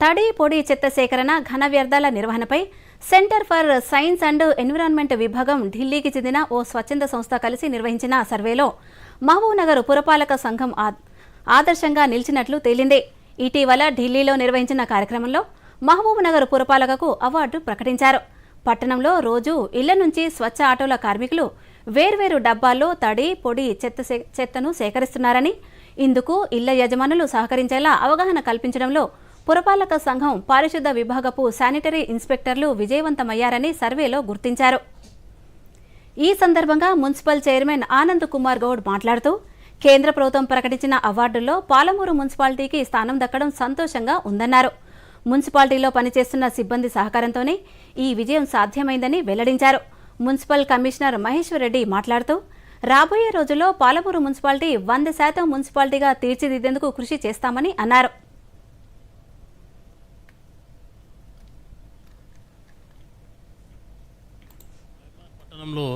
తడి పొడి చెత్త సేకరణ ఘన వ్యర్థాల నిర్వహణపై centre for science and environment విభాగం ఢిల్లీకి చెందిన ఓ స్వచ్ఛంద సంస్థ కలిసి నిర్వహించిన సర్వేలో మహబూబ్నగర్ పురపాలక సంఘం ఆ- ఆదర్శంగా నిలిచినట్లు తేలింది. ఇటీవల ఢిల్లీలో నిర్వహించిన కార్యక్రమంలో మహబూబ్నగర్ పురపాలకకు అవార్డు ప్రకటించారు. పట్టణంలో రోజు ఇళ్ళ నుంచి స్వచ్ఛ ఆటోల కార్మికులు వేర్వేరు డబ్బాల్లో తడి పొడి చెత్త సే- చెత్తను సేకరిస్తున్నారని ఇందుకు ఇళ్ళ యజమానులు సహకరించేలా అవగాహన కల్పించడంలో పురపాలక సంఘం పారిశుద్ధ విభాగపు శానిటరీ ఇన్స్పెక్టర్లు విజయవంతమయ్యారని సర్వేలో గుర్తించారు. ఈ సందర్భంగా మున్సిపల్ చైర్మన్ ఆనంద్ కుమార్ గౌడ్ మాట్లాడుతూ కేంద్ర ప్రభుత్వం ప్రకటించిన అవార్డుల్లో పాలమూరు మున్సిపాలిటీకి స్థానం దక్కడం సంతోషంగా ఉందన్నారు. మున్సిపాలిటీలో పనిచేస్తున్న సిబ్బంది సహకారంతోనే ఈ విజయం సాధ్యమైందని వెల్లడించారు. మున్సిపల్ కమిషనర్ మహేశ్వర్ రెడ్డి మాట్లాడుతూ రాబోయే రోజుల్లో పాలమూరు మున్సిపాలిటీ వంద శాతం మున్సిపాలిటీగా తీర్చిదిద్దేందుకు కృషి చేస్తామని అన్నారు. పట్టణంలో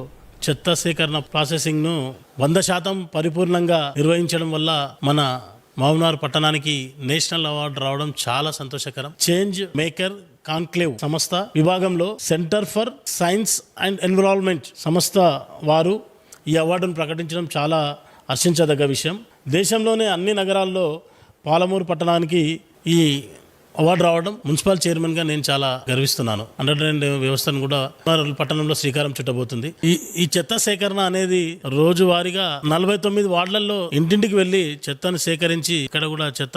చెత్త సేకరణ ప్రాసెసింగ్ను వంద శాతం పరిపూర్ణంగా నిర్వహించడం వల్ల మన మహబూబ్నగర్ పట్టణానికి నేషనల్ అవార్డు రావడం చాలా సంతోషకరం. చేంజ్ మేకర్ కాన్క్లేవ్ సంస్థ విభాగంలో centre for science and environment సంస్థ వారు ఈ అవార్డును ప్రకటించడం చాలా హర్షించదగ్గ విషయం. దేశంలోనే అన్ని నగరాల్లో పాలమూరు పట్టణానికి ఈ అవార్డు రావడం మున్సిపల్ చైర్మన్గా నేను చాలా గర్విస్తున్నాను. అండర్ డ్రైన్ వ్యవస్థను కూడా పట్టణంలో శ్రీకారం చుట్టబోతుంది. ఈ ఈ చెత్త సేకరణ అనేది రోజువారీగా నలభై తొమ్మిది వార్డులలో ఇంటింటికి వెళ్ళి చెత్తను సేకరించి ఇక్కడ కూడా చెత్త